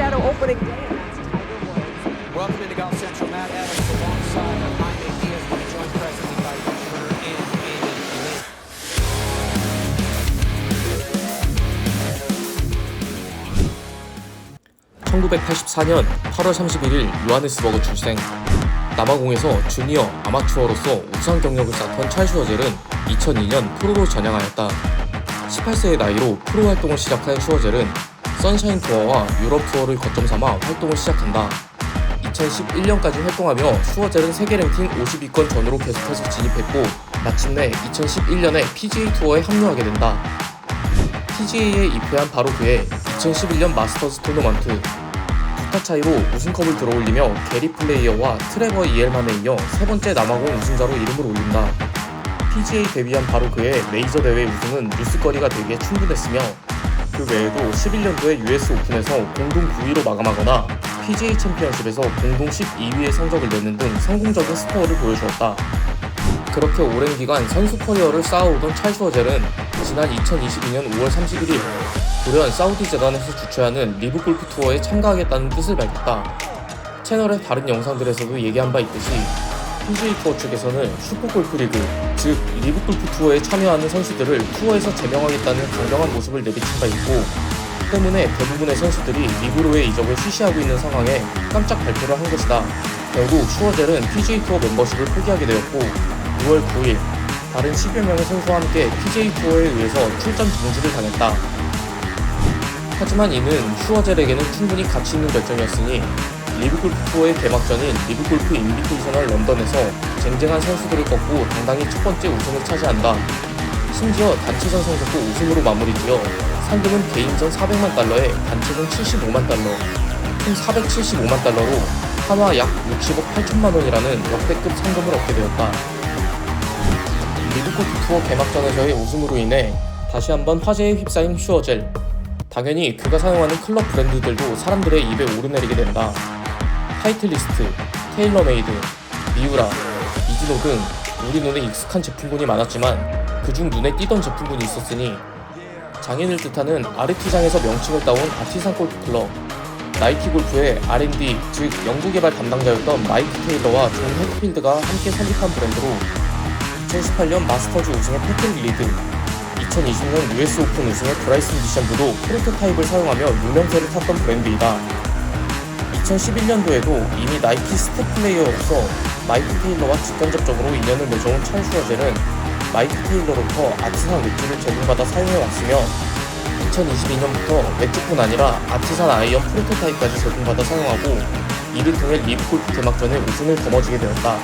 shadow opening day, and that's Tiger Woods. Welcome into Golf Central, Matt Adams alongside of Jaime Diaz, with the joint presented by Richard and Amy Lynn. (1984년 8월 31일) 요하네스버그 출생 남아공에서 주니어 아마추어로서 우수한 경력을 쌓던 찰슈어젤은 2002년 프로로 전향하였다. 18세의 나이로 프로 활동을 시작한 슈어젤은 선샤인 투어와 유럽 투어를 거점 삼아 활동을 시작한다. 2011년까지 활동하며 슈어젤은 세계 랭킹 50위권 전으로 계속해서 진입했고 마침내 2011년에 PGA 투어에 합류하게 된다. PGA에 입회한 바로 그해 2011년 마스터즈 토너먼트 두타 차이로 우승컵을 들어올리며 게리 플레이어와 트레버 이엘만에 이어 세 번째 남아공 우승자로 이름을 올린다. PGA 데뷔한 바로 그해 메이저 대회 우승은 뉴스거리가 되기에 충분했으며 그 외에도 11년도에 US 오픈에서 공동 9위로 마감하거나 PGA 챔피언십에서 공동 12위의 성적을 내는 등 성공적인 스코어를 보여주었다. 그렇게 오랜 기간 선수 커리어를 쌓아오던 찰 슈어젤은 지난 2022년 5월 31일 돌연 사우디 재단에서 주최하는 리브 골프 투어에 참가하겠다는 뜻을 밝혔다. 채널의 다른 영상들에서도 얘기한 바 있듯이 PGA 투어 측에서는 슈퍼골프 리그, 즉 리브 골프 투어에 참여하는 선수들을 투어에서 제명하겠다는 강경한 모습을 내비친 바 있고 때문에 대부분의 선수들이 리브로의 이적을 쉬쉬하고 있는 상황에 깜짝 발표를 한 것이다. 결국 슈어젤은 PGA 투어 멤버십을 포기하게 되었고 6월 9일 다른 10여 명의 선수와 함께 PGA 투어에 의해서 출전 중지를 당했다. 하지만 이는 슈어젤에게는 충분히 가치 있는 결정이었으니 리브골프 투어의 개막전인 리브골프 인비테이셔널 런던에서 쟁쟁한 선수들을 꺾고 당당히 첫 번째 우승을 차지한다. 심지어 단체전 성적도 우승으로 마무리되어 상금은 개인전 400만 달러에 단체전 75만 달러, 총 475만 달러로 한화 약 60억 8천만 원이라는 역대급 상금을 얻게 되었다. 리브골프 투어 개막전에서의 우승으로 인해 다시 한번 화제에 휩싸인 슈어젤. 당연히 그가 사용하는 클럽 브랜드들도 사람들의 입에 오르내리게 된다. 타이틀리스트, 테일러메이드, 미우라, 이즈노 등 우리 눈에 익숙한 제품군이 많았지만 그중 눈에 띄던 제품군이 있었으니 장인을 뜻하는 아르티장에서 명칭을 따온 아티산 골프 클럽, 나이키 골프의 R&D 즉 연구개발 담당자였던 마이크 테일러와 존 헬필드가 함께 설립한 브랜드로 2018년 마스터즈 우승의 패트릭 리드, 2020년 US 오픈 우승의 브라이슨 디션브도 프로토타입을 사용하며 유명세를 탔던 브랜드이다. 2011년도에도 이미 나이키 스텝 플레이어로서 마이크 테일러와 직간접적으로 인연을 맺어온 찰 슈어젤은 마이크 테일러로부터 아티산 웨지를 제공받아 사용해왔으며 2022년부터 웨지뿐 아니라 아티산 아이언 프로토타입까지 제공받아 사용하고 이를 통해 리브 골프 개막전에 우승을 거머쥐게 되었다.